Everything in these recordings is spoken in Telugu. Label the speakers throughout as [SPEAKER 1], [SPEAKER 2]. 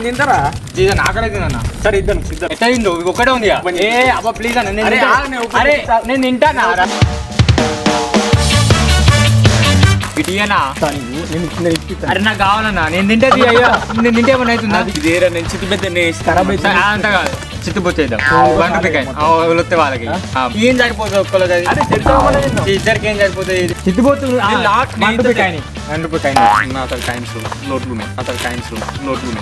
[SPEAKER 1] తింటారా?
[SPEAKER 2] ఇది తిన్నా?
[SPEAKER 1] సరే ఇద్దరు ఇద్దరు.
[SPEAKER 2] ఎట్లా తిందో ఒకటే ఉంది ఏ అబ్బా ప్లీజ్ అన్న నేను
[SPEAKER 1] అరే,
[SPEAKER 2] తింటానా? ఇటీయనా అరే నాకు కావాలన్నా. నేను అయ్యా. నేను తింటే ఏమైనా అవుతుందా?
[SPEAKER 1] ఇదేరా నేను
[SPEAKER 2] ఖరాబ్ అంత కాదు. వస్తే వాళ్ళకి ఆ, ఏం సరిపోతుంది ఒక్కళ్ళకి ఇద్దరికి ఏం సరిపోతుంది
[SPEAKER 1] నా అతను టైమ్స్ నోట్లు టైమ్స్ నోట్లు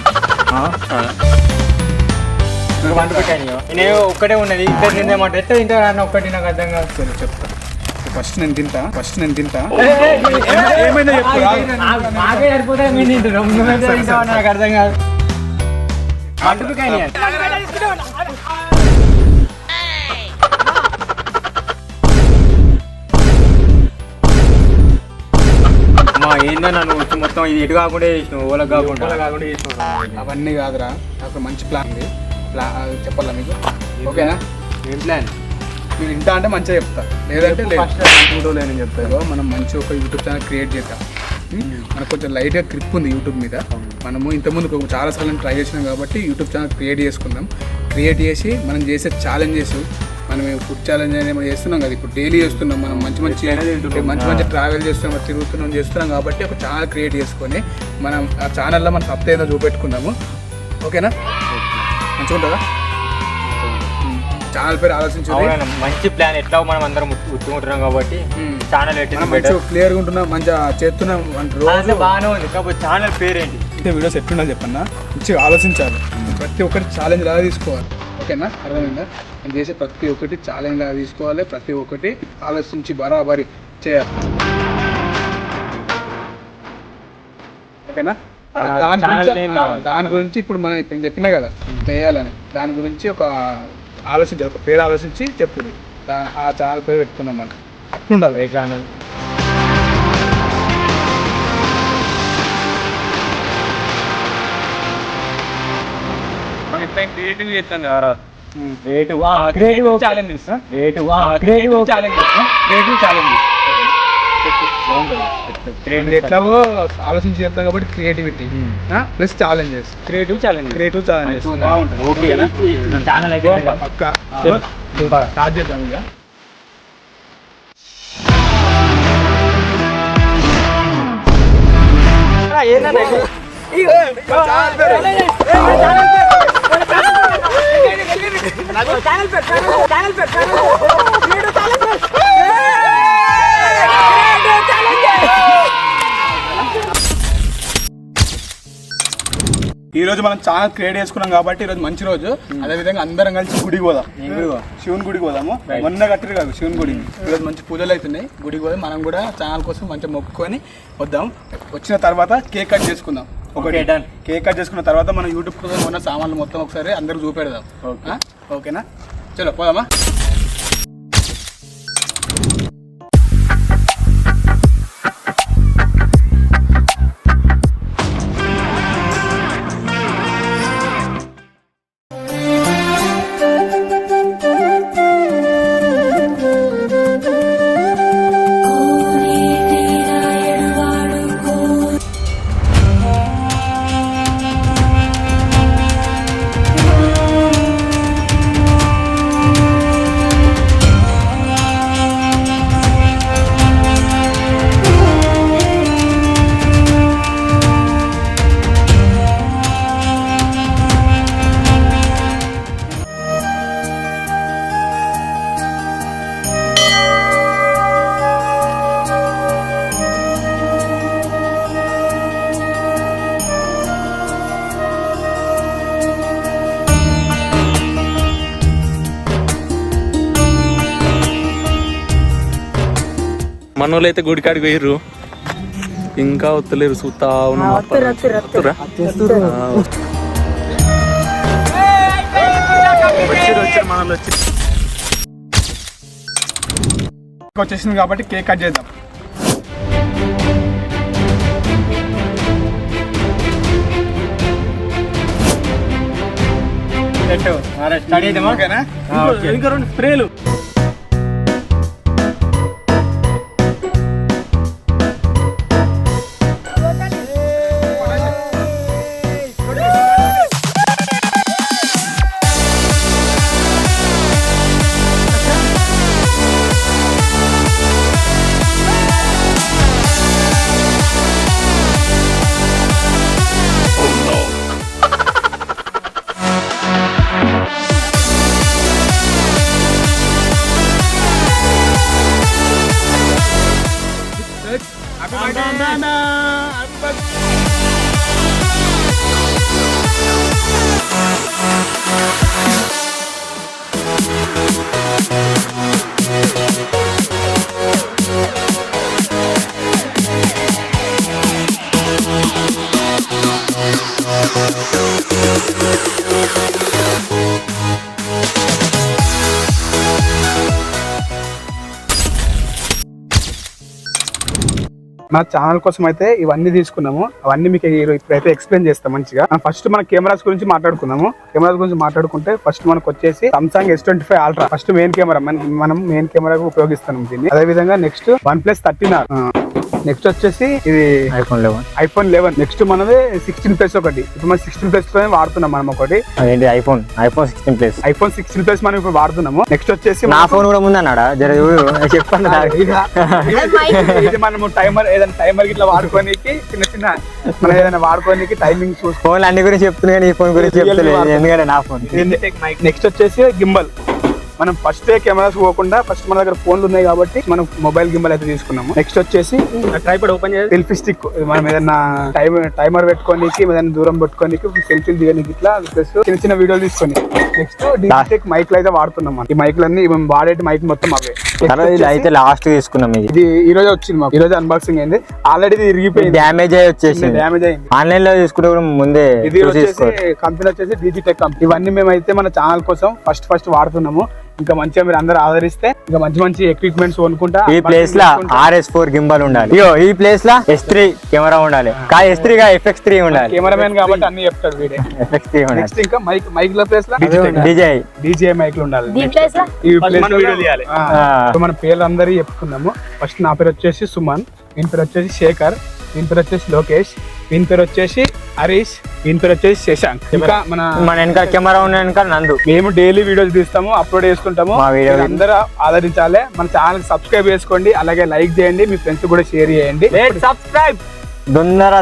[SPEAKER 2] వన్ రూపీకాయని నేను ఒక్కటే ఉన్నది ఇద్దరు తిందేమంటే ఎట్లా తింటారు అన్న ఒక్కటి నాకు అర్థం కాదు
[SPEAKER 1] సరే చెప్తా ఫస్ట్ నేను తింటా ఫస్ట్ నేను తింటా.
[SPEAKER 2] తింటావో నాకు అర్థం కాదు. ఏందన్నా నువ్వు వచ్చి మొత్తం ఇది ఎటు కాకుండా చేసినావు ఓలకు కాకుండా.
[SPEAKER 1] అవన్నీ కాదురా నాకు మంచి ప్లాన్ ఉంది. ప్లా చెప్పాలా మీకు? ఓకేనా
[SPEAKER 2] ఏం ప్లాన్
[SPEAKER 1] మీరు ఇంటా అంటే మంచిగా చెప్తా. లేదంటే లేదు.
[SPEAKER 2] లేని చెప్తారు
[SPEAKER 1] మనం మంచి ఒక యూట్యూబ్ ఛానల్ క్రియేట్ చేద్దాం? మనకు కొంచెం లైట్గా క్రిప్ ఉంది యూట్యూబ్ మీద. మనము ఇంతకుముందు ఒక చాలా సార్లు ట్రై చేసినాం కాబట్టి యూట్యూబ్ ఛానల్ క్రియేట్ చేసుకుందాం. క్రియేట్ చేసి మనం చేసే ఛాలెంజెస్ మనం ఫుడ్ ఛాలెంజ్ అనేది మనం చేస్తున్నాం కదా. ఇప్పుడు డైలీ చేస్తున్నాం మనం మంచి మంచి మంచి మంచి ట్రావెల్ చేస్తున్నాం తిరుగుతున్నాం చేస్తున్నాం కాబట్టి ఒక ఛానల్ క్రియేట్ చేసుకొని మనం ఆ ఛానల్లో మన సత్తా ఏదో చూపెట్టుకుందాము ఓకేనా? మంచిగా ఉంటుందా ఛానల్ పేరు ఆలోచించి
[SPEAKER 2] మంచి ప్లాన్ ఎట్లా మనం అందరం ఉట్టుకుంటున్నాం కాబట్టి ఛానల్
[SPEAKER 1] మంచిగా క్లియర్గా ఉంటున్నాం మంచిగా చేస్తున్నాం అంటే రోజు
[SPEAKER 2] బాగానే ఉంది కాకపోతే ఛానల్ పేరేంటి?
[SPEAKER 1] అయితే వీడియోస్ ఎట్లున్నా చెప్పన్నా మంచిగా ఆలోచించాలి. ప్రతి ఒక్కటి ఛాలెంజ్ లాగా తీసుకోవాలి. ఓకేనా? అర్థమైందా? నేను చేసే ప్రతి ఒక్కటి ఛాలెంజ్ తీసుకోవాలి ప్రతి ఒక్కటి ఆలోచించి బరాబరి చేయాలి. ఓకేనా? దాని గురించి. దాని గురించి ఇప్పుడు మనం నేను చెప్పినా కదా చేయాలని. దాని గురించి ఒక ఆలోచించాలి ఒక పేరు ఆలోచించి చెప్తుంది. దా- ఆ ఛానల్ పేరు పెట్టుకున్నాం మనం. అట్లుండాలి
[SPEAKER 2] ఏ ఛానల్
[SPEAKER 1] క్రియేటివ్ చేస్తాను కదా
[SPEAKER 2] rate creative challenge rate creative challenge creative challenge
[SPEAKER 1] ఇది ఎట్లాగో ఆలోచించి చేస్తాం కాబట్టి creativity plus challenges
[SPEAKER 2] creative challenge
[SPEAKER 1] creative challenges బాగుంటుంది
[SPEAKER 2] ఓకేనా ఛానల్ అయితే
[SPEAKER 1] ఈ రోజు మనం ఛానల్ క్రియేట్ చేసుకున్నాం కాబట్టి ఈ రోజు మంచి రోజు. అదే విధంగా అందరం కలిసి గుడికి పోదాం. శివుని గుడికి పోదాము. మొన్న కట్టిరు కాదు శివుని గుడి. ఈ రోజు మంచి పూజలు అవుతున్నాయి గుడికి పోయి మనం కూడా ఛానల్ కోసం మంచిగా మొక్కుకొని వద్దాం. వచ్చిన తర్వాత కేక్ కట్ చేసుకుందాం. ఒకటి. కేక్ కట్ చేసుకున్న తర్వాత మనం యూట్యూబ్ కోసం ఉన్న సామాన్లు మొత్తం ఒకసారి అందరికి చూపెడదాం? ఓకేనా? చలో పోదామా?
[SPEAKER 3] మనోళ్ళు అయితే గుడికాడికి పోయిర్రు. ఇంకా వత్తలేరు చూస్తా.
[SPEAKER 1] వచ్చేసింది కాబట్టి కేక్ కట్ చేద్దాం.
[SPEAKER 2] స్టార్ట్ చేద్దామా
[SPEAKER 1] ఓకేనా
[SPEAKER 3] ఇంకా రెండు స్ప్రేలు.
[SPEAKER 1] మన ఛానల్ కోసం అయితే ఇవన్నీ తీసుకున్నాము. అవన్నీ మీకు ఇప్పుడైతే ఎక్స్ప్లెయిన్ చేస్తాం మంచిగా. ఫస్ట్ మన కెమెరాస్ గురించి మాట్లాడుకున్నాము కెమెరాస్ గురించి మాట్లాడుకుంటే ఫస్ట్ మనకు వచ్చేసి Samsung S twenty five ultra first main camera మనం మెయిన్ కెమెరాగా ఉపయోగిస్తున్నాం దీన్ని. అదే విధంగా next one plus thirteen R next వచ్చేసి ఇది
[SPEAKER 2] iPhone eleven.
[SPEAKER 1] IPhone eleven. Next మనది సిక్స్టీన్ ప్లస్ ఒకటి. ఇప్పుడు మనం సిక్స్టీన్ ప్లస్ వాడుతున్నాం మనం ఒకటి.
[SPEAKER 2] అదేంటి iPhone? IPhone sixteen plus.
[SPEAKER 1] IPhone sixteen plus మనం ఇప్పుడు వాడుతున్నాము. నెక్స్ట్ వచ్చేసి
[SPEAKER 2] నా ఫోన్ కూడా ముందన్నాడా? జర చెప్పండి.
[SPEAKER 1] ఇదా? మనము టైమర్ ఏదైనా టైమర్ ఇట్లా వాడుకోనికి చిన్న చిన్న మనం ఏదైనా వాడుకోనికి టైమింగ్ చూసుకో.
[SPEAKER 2] ఫోన్లు అన్ని గురించి చెప్తున్నా కానీ ఈ ఫోన్ గురించి చెప్తలేదు.
[SPEAKER 1] వాడతాం.
[SPEAKER 2] ఎందుకంటే నా ఫోన్.
[SPEAKER 1] నెక్స్ట్ వచ్చేసి గింబల్. మనం ఫస్ట్ కెమెరాస్ పోకుండా ఫస్ట్ మన దగ్గర ఫోన్లు ఉన్నాయి కాబట్టి మనం మొబైల్ గిమ్మల్ అయితే తీసుకున్నాము. నెక్స్ట్ వచ్చేసి ట్రైపాడ్ ఓపెన్ చేసి సెల్ఫీ స్టిక్ మనం ఏదైనా టైం టైమర్ పెట్టుకోనికి ఏదైనా దూరం పెట్టుకోనికి సెల్ఫీలు దిగనికి ఇట్లా ప్లస్ చిన్న చిన్న వీడియోలు తీసుకొని. నెక్స్ట్ డిజిటెక్ మైక్లు అయితే వాడుతున్నాం మనం. ఈ మైక్లు అన్ని మేము వాడేటి మైక్ మొత్తం అవే.
[SPEAKER 2] ఇది
[SPEAKER 1] వచ్చేసి
[SPEAKER 2] అయితే లాస్ట్ తీసుకున్నాం ఇది.
[SPEAKER 1] ఇది ఈ రోజు వచ్చింది మాకు. ఈ రోజు అన్బాక్సింగ్ అయింది. ఆల్రెడీ ఇరిగిపోయింది.
[SPEAKER 2] డ్యామేజ్ అయ్యి వచ్చేసింది.
[SPEAKER 1] డ్యామేజ్ అయింది.
[SPEAKER 2] ఆన్లైన్లో తీసుకుంటే కూడా ముందే
[SPEAKER 1] ఇది వచ్చేసి కంపెనీ వచ్చేసి డిజిటెక్ కంపెనీ ఇవన్నీ మేమైతే మన ఛానల్ కోసం ఫస్ట్ ఫస్ట్ వాడుతున్నాము. ఇంకా మంచిగా మీరు అందరూ ఆదరిస్తే ఇంకా మంచి మంచి ఎక్విప్మెంట్స్ కొనుక్కుంటా
[SPEAKER 2] ఈ ప్లేస్ లా ఆర్ఎస్ ఫోర్ గింబల్ ఉండాలి. ఇగో ఈ ప్లేస్ లా ఎస్ త్రీ కెమెరా ఉండాలి. కా ఎస్ త్రీ గా ఎఫ్ఎక్స్ త్రీ ఉండాలి.
[SPEAKER 1] కెమెరామెన్ కాబట్టి అన్ని చెప్తాడు వీడే.
[SPEAKER 2] ఎఫ్ఎక్స్ త్రీ ఉండాలి.
[SPEAKER 1] నెక్స్ట్ ఇంకా మైక్ మైక్లో ప్లేస్లో
[SPEAKER 2] డిజై
[SPEAKER 1] డీజే మైక్లో ఉండాలి.
[SPEAKER 4] దీని ప్లేస్లో?
[SPEAKER 1] ఈ మన పేర్లు అందరూ చెప్పుకుందాము. ఫస్ట్ నా పేరు వచ్చేసి సుమన్ వీని పేరు వచ్చేసి శేఖర్ వీని పేరు వచ్చేసి లోకేష్ వీని పేరు వచ్చేసి హరీష్ పేరు వచ్చేసి శశాంక్. ఇంకా మన
[SPEAKER 2] మన వెనక కెమెరా ఉన్న వెనక నందు.
[SPEAKER 1] మేము డైలీ వీడియోస్ తీస్తాము అప్లోడ్ చేసుకుంటాము.
[SPEAKER 2] మా
[SPEAKER 1] అందరూ ఆదరించాలి. మన ఛానల్ సబ్స్క్రైబ్ చేసుకోండి అలాగే లైక్ చేయండి మీ ఫ్రెండ్స్ కూడా షేర్ చేయండి.
[SPEAKER 2] సబ్స్క్రైబ్ దొందర